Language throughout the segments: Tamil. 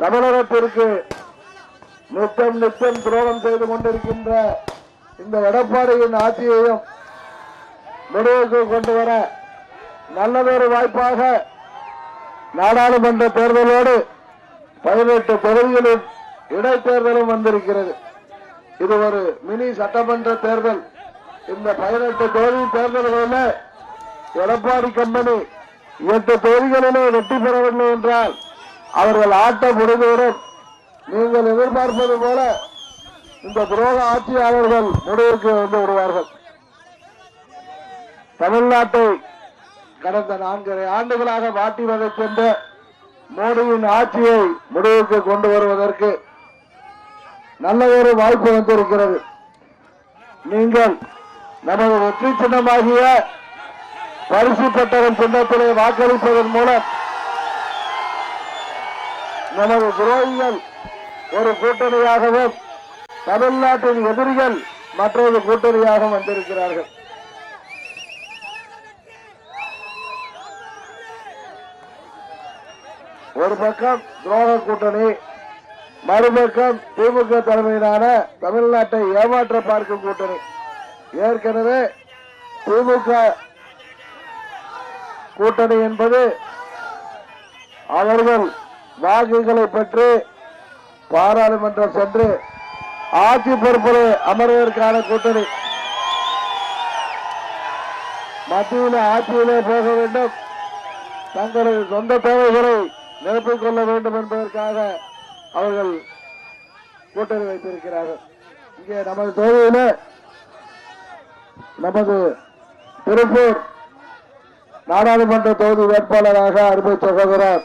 தமிழகத்திற்கு நித்தம் நித்தம் துரோகம் செய்து கொண்டிருக்கின்ற இந்த எடப்பாடியின் ஆட்சியையும் முடிவுக்கு கொண்டு வர நல்லதொரு வாய்ப்பாக நாடாளுமன்ற தேர்தலோடு பதினெட்டு தொகுதிகளில் இடைத்தேர்தலும் வந்திருக்கிறது. இது ஒரு மினி சட்டமன்ற தேர்தல். இந்த பதினெட்டு தொகுதி தேர்தல்களில் எடப்பாடி கம்பெனி எட்டு தொகுதிகளிலே வெற்றி பெறவில்லை என்றால் அவர்கள் ஆட்ட முடிந்தவுடன் நீங்கள் எதிர்பார்ப்பது போல இந்த துரோக ஆட்சியாளர்கள் முடிவுக்கு வந்து விடுவார்கள். தமிழ்நாட்டை கடந்த நான்கரை ஆண்டுகளாக வாட்டி வதைக்கின்ற மோடியின் ஆட்சியை முடிவுக்கு கொண்டு வருவதற்கு நல்ல ஒரு வாய்ப்பு வந்திருக்கிறது. நீங்கள் நமது வெற்றி சின்னமாகிய பரிசு பெட்டகம் சின்னத்திலே வாக்களிப்பதன் மூலம் நமது துரோகிகள் ஒரு கூட்டணியாகவும் தமிழ்நாட்டின் எதிரிகள் மற்றொரு கூட்டணியாக வந்திருக்கிறார்கள். ஒரு பக்கம் துரோக கூட்டணி மறுபக்கம் திமுக தலைமையிலான தமிழ்நாட்டை ஏமாற்ற பார்க்கும் கூட்டணி. ஏற்கனவே திமுக கூட்டணி என்பது அவர்கள் வாக்குகளை பெற்று பாராளுமன்றம் சென்று ஆட்சி பொறுப்பில் அமர்வதற்கான கூட்டணி. மத்தியில் ஆட்சியிலே போக வேண்டும். தங்களது சொந்த தேவைகளை நிரப்பிக் கொள்ள வேண்டும் என்பதற்காக அவர்கள் கூட்டணி வைத்திருக்கிறார்கள். இங்கே நமது தொகுதியில நமது திருப்பூர் நாடாளுமன்ற தொகுதி வேட்பாளராக அருமை சகோதரர்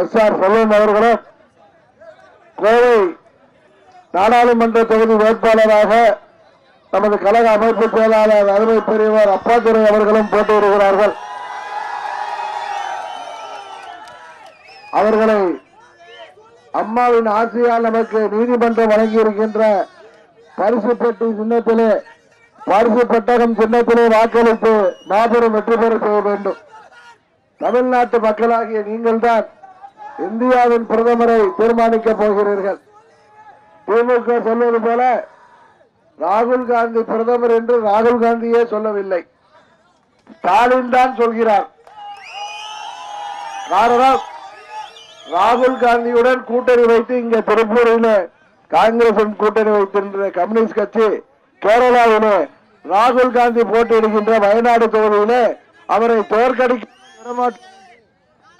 எஸ் ஆர் செல்வம் அவர்களும் கோவை நாடாளுமன்ற தொகுதி வேட்பாளராக நமது கழக அமைப்பு செயலாளர் அருமை பெரியவர் அப்பாத்துறை அவர்களும் போட்டியிடுகிறார்கள். அவர்களை அம்மாவின் ஆசையால் நமக்கு நீதிமன்றம் வழங்கி இருக்கின்ற பரிசு பெட்டி சின்னத்திலே பரிசு பெட்டகம் சின்னத்திலே வாக்களித்து மாபெரும் வெற்றி பெற செய்ய வேண்டும். தமிழ்நாட்டு மக்களாகிய நீங்கள்தான் இந்தியாவின் பிரதமரை தீர்மானிக்கப் போகிறீர்கள். திமுக சொல்வது போல ராகுல் காந்தி பிரதமர் என்று ராகுல் காந்தியே சொல்லவில்லை. ஸ்டாலின் தான் சொல்கிறார். காரணம் ராகுல் காந்தியுடன் கூட்டணி வைத்து இங்க திருப்பூரில் காங்கிரசும் கூட்டணி வைத்திருந்த கம்யூனிஸ்ட் கட்சி கேரளாவிலே ராகுல் காந்தி போட்டியிடுகின்ற வயநாடு தொகுதியிலே அவரை தோற்கடிக்க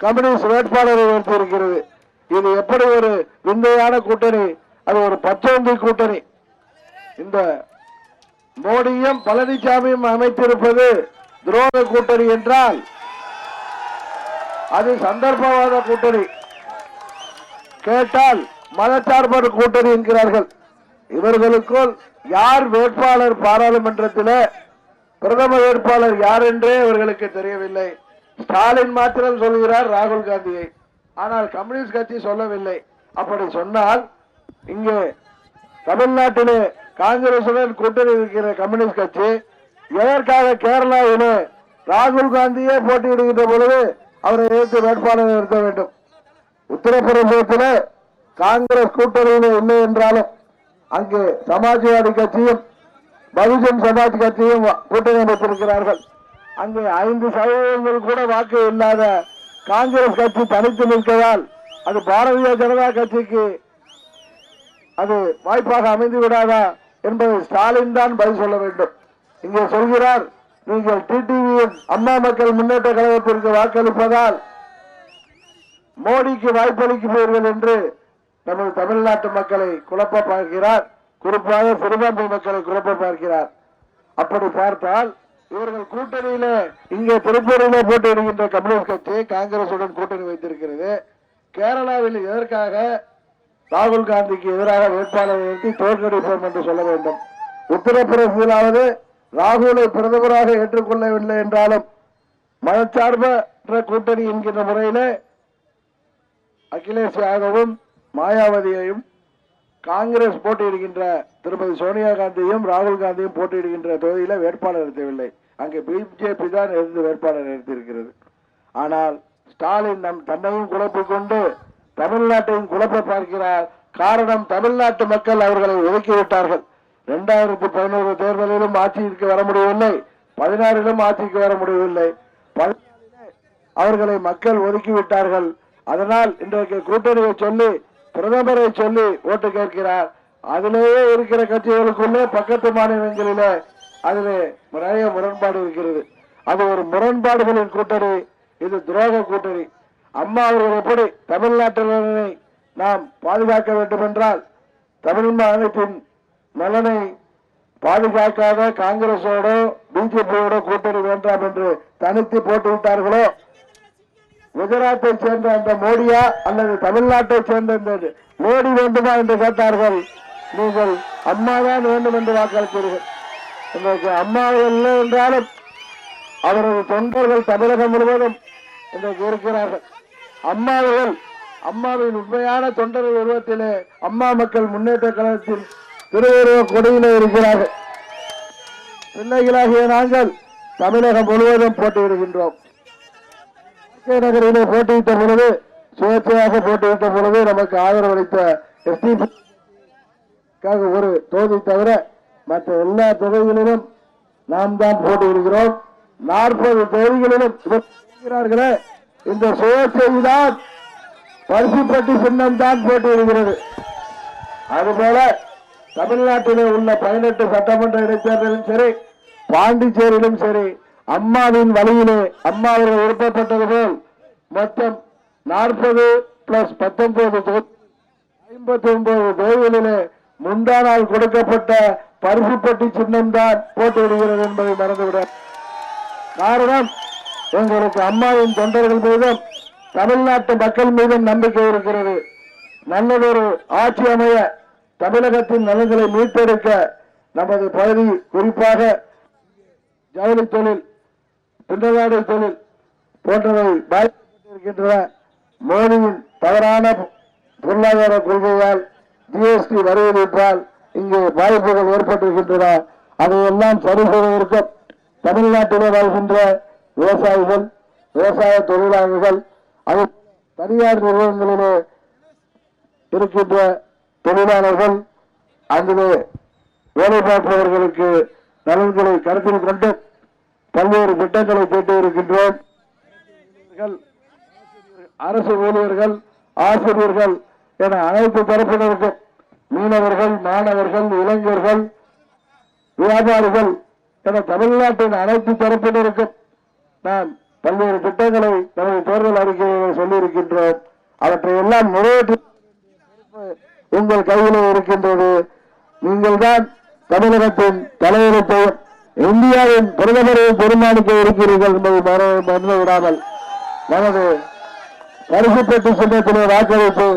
கம்யூனிஸ்ட் வேட்பாளரை வைத்திருக்கிறது. இது எப்படி ஒரு விந்தையான கூட்டணி? அது ஒரு பச்சோந்தி கூட்டணி. இந்த மோடியும் பழனிசாமியும் அமைத்திருப்பது துரோக கூட்டணி என்றால் அது சந்தர்ப்பவாத கூட்டணி. கேட்டால் மதச்சார்பற்ற கூட்டணி என்கிறார்கள். இவர்களுக்குள் யார் வேட்பாளர் பாராளுமன்றத்தில் பிரதம வேட்பாளர் யார் என்றே இவர்களுக்கு தெரியவில்லை. ஸ்டாலின் மாத்திரம் சொல்கிறார் ராகுல் காந்தியை. ஆனால் கம்யூனிஸ்ட் கட்சி சொல்லவில்லை. அப்படி சொன்னால் இங்கே தமிழ்நாட்டிலே காங்கிரசுடன் கூட்டணி இருக்கிற கம்யூனிஸ்ட் கட்சி எதற்காக கேரளாவிலே ராகுல் காந்தியே போட்டியிடுகின்ற பொழுது அவரை எதிர்த்து வேட்பாளரை நிறுத்த வேண்டும். உத்தரப்பிரதேசத்தில் காங்கிரஸ் கூட்டணியிலே இல்லை என்றாலும் அங்கே சமாஜ்வாடி கட்சியும் பகுஜன் சமாஜ் கட்சியும் கூட்டணி அமைத்திருக்கிறார்கள். அங்கே ஐந்து சதவீதங்கள் கூட வாக்கு இல்லாத காங்கிரஸ் கட்சி தனித்து நிற்கதால் அது பாரதிய ஜனதா கட்சிக்கு அது வாய்ப்பாக அமைந்து விடாதா என்பதை ஸ்டாலின் தான் பதில் சொல்ல வேண்டும். இங்கே சொல்கிறார் நீங்கள் டிடிவியின் அம்மா மக்கள் முன்னேற்ற கழகத்திற்கு வாக்களிப்பதால் மோடிக்கு வாய்ப்பளிக்கிறீர்கள் என்று நமது தமிழ்நாட்டு மக்களை குழப்ப பார்க்கிறார். குறிப்பாக சிறுபான்மை மக்களை குழப்ப பார்க்கிறார். அப்படி பார்த்தால் இவர்கள் கூட்டணியில இங்கே திருப்பூரிலே போட்டியிடுகின்ற கம்யூனிஸ்ட் கட்சி காங்கிரசுடன் கூட்டணி வைத்திருக்கிறது. கேரளாவில் எதற்காக ராகுல் காந்திக்கு எதிராக வேட்பாளரை நிறுத்தி தோற்கடிப்போம் என்று சொல்ல வேண்டும். உத்தரப்பிரதேசத்திலாவது ராகுலை பிரதமராக ஏற்றுக்கொள்ளவில்லை என்றாலும் மதச்சார்பற்ற கூட்டணி என்கின்ற முறையில அகிலேஷ் யாதவும் மாயாவதியையும் காங்கிரஸ் போட்டியிடுகின்ற திருமதி சோனியா காந்தியும் ராகுல் காந்தியும் போட்டியிடுகின்ற தொகுதியில் வேட்பாளர் நிறுத்தவில்லை அங்கே பிஜேபி தான் இருந்து வேட்பாளர் நிறுத்தியிருக்கிறது ஆனால் ஸ்டாலின் நம் தன்னையும் குழப்பிக் கொண்டு தமிழ்நாட்டையும் குழப்ப பார்க்கிறார். காரணம் தமிழ்நாட்டு மக்கள் அவர்களை ஒதுக்கிவிட்டார்கள். இரண்டாயிரத்தி பதினோரு தேர்தலிலும் ஆட்சிக்கு வர முடியவில்லை. பதினாறிலும் ஆட்சிக்கு வர முடியவில்லை. அவர்களை மக்கள் ஒதுக்கிவிட்டார்கள். அதனால் இன்றைக்கு கூட்டணியை சொல்லி பிரதமரை சொல்லி ஓட்டு கேட்கிறார். அதிலேயே இருக்கிற கட்சிகளுக்குள்ளே பக்கத்து மாநிலங்களிலே அதில் நிறைய முரண்பாடு இருக்கிறது. அது ஒரு முரண்பாடுகளின் கூட்டணி இது துரோக கூட்டணி. அம்மா அவர்கள் எப்படி தமிழ்நாட்டினரை நாம் பாதுகாக்க வேண்டும் என்றால் தமிழ் மாநிலத்தின் நலனை பாதுகாக்காத காங்கிரஸோட பிஜேபியோட கூட்டணி வேண்டாம் என்று தனித்து போட்டுவிட்டார்களோ குஜராத்தை சேர்ந்த அந்த மோடியா அல்லது தமிழ்நாட்டை சேர்ந்த இந்த மோடி வேண்டுமா என்று கேட்டார்கள்? நீங்கள் அம்மாதான் வேண்டும் என்று வாக்களித்தீர்கள். இன்றைக்கு அம்மா இல்லை என்றாலும் அவரது தொண்டர்கள் தமிழகம் முழுவதும் இன்றைக்கு இருக்கிறார்கள். அம்மாவர்கள் அம்மாவின் உண்மையான தொண்டர்கள் உருவத்திலே அம்மா மக்கள் முன்னேற்ற கழகத்தின் திருவுருவ கொடியிலே இருக்கிறார்கள். பிள்ளைகளாகிய நாங்கள் தமிழகம் முழுவதும் போட்டியிடுகின்றோம். கே நகரிலே போட்டியிட்ட பொழுது சுயேட்சையாக போட்டியிட்ட பொழுது நமக்கு ஆதரவளித்த எஸ்டிபிக்காக ஒரு தொகுதி தவிர மற்ற எல்லா தொகுதிகளிலும் நாம் தான் போட்டியிடுகிறோம். நாற்பது தொகுதிகளிலும் இவர் இந்த சுயேட்சை தான் பரிசுப்பட்டி சின்னம் தான் போட்டியிடுகிறது. அதுபோல தமிழ்நாட்டிலே உள்ள பதினெட்டு சட்டமன்ற இடைத்தேர்தலும் சரி பாண்டிச்சேரியிலும் சரி அம்மாவின் வழியிலே அம்மா அவர்கள் விருப்பப்பட்டது போல் மொத்தம் நாற்பது பிளஸ் பத்தொன்பது ஐம்பத்தி ஒன்பது தொகுதிகளிலே முந்தா நாள் கொடுக்கப்பட்ட பரிசுப்பட்டி சின்னம் தான் போட்டியிடுகிறது என்பதை மறந்துவிட காரணம் எங்களுக்கு அம்மாவின் தொண்டர்கள் மீதும் தமிழ்நாட்டு மக்கள் மீதும் நம்பிக்கை இருக்கிறது. நல்லதொரு ஆட்சி அமைய தமிழகத்தின் நலன்களை மீட்டெடுக்க நமது பகுதி குறிப்பாக ஜவுளி தொழில் பின்னலாடை தொழில் போன்றவை பாதிக்கப்பட்டிருக்கின்றன மோடியின் தவறான பொருளாதார கொள்கையால் ஜிஎஸ்டி வரி என்றால் இங்கே பாதிப்புகள் ஏற்பட்டிருக்கின்றன. அதையெல்லாம் சரி செய்வதற்கு தமிழ்நாட்டிலே வாழ்கின்ற விவசாயிகள் விவசாய தொழிலாளர்கள் அது தனியார் நிறுவனங்களிலே இருக்கின்ற தொழிலாளர்கள் அங்கிலே வேலை பார்ப்பவர்களுக்கு நலன்களை கருத்தில் கொண்டு பல்வேறு திட்டங்களை கேட்டு இருக்கின்றோம் அரசு ஊழியர்கள் ஆசிரியர்கள் என அனைத்து தரப்பினருக்கும் மீனவர்கள் மாணவர்கள் இளைஞர்கள் வியாபாரிகள் என தமிழ்நாட்டின் அனைத்து தரப்பினருக்கும் நான் பல்வேறு திட்டங்களை நமது தேர்தல் அறிக்கையில் சொல்லியிருக்கின்றோம். அவற்றை எல்லாம் நிறைவேற்றி உங்கள் கையிலே இருக்கின்றது. நீங்கள் தான் தமிழகத்தின் பெயர். இந்தியாவின் பிரதமரையும் பெருமானிக்க இருக்கிறீர்கள் என்பதை மற- மறந்து விடாமல் நமது பரிசுப்பட்டு சின்னத்திலே வாக்களித்து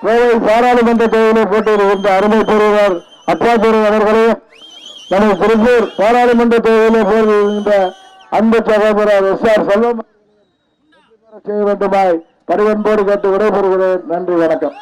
கோவை பாராளுமன்ற தேர்தலை போட்டியிடுகின்ற அருமை பெறுவர் அப்பாத்துறை அவர்களையும் நமது திருப்பூர் பாராளுமன்ற தேர்தலை போட்டியிடுகின்ற அன்பு சகோதரர் எஸ் ஆர் செல்வம் செய்ய வேண்டுமாய் பரிவன்போடு கேட்டு விடைபெறுகிறேன். நன்றி வணக்கம்.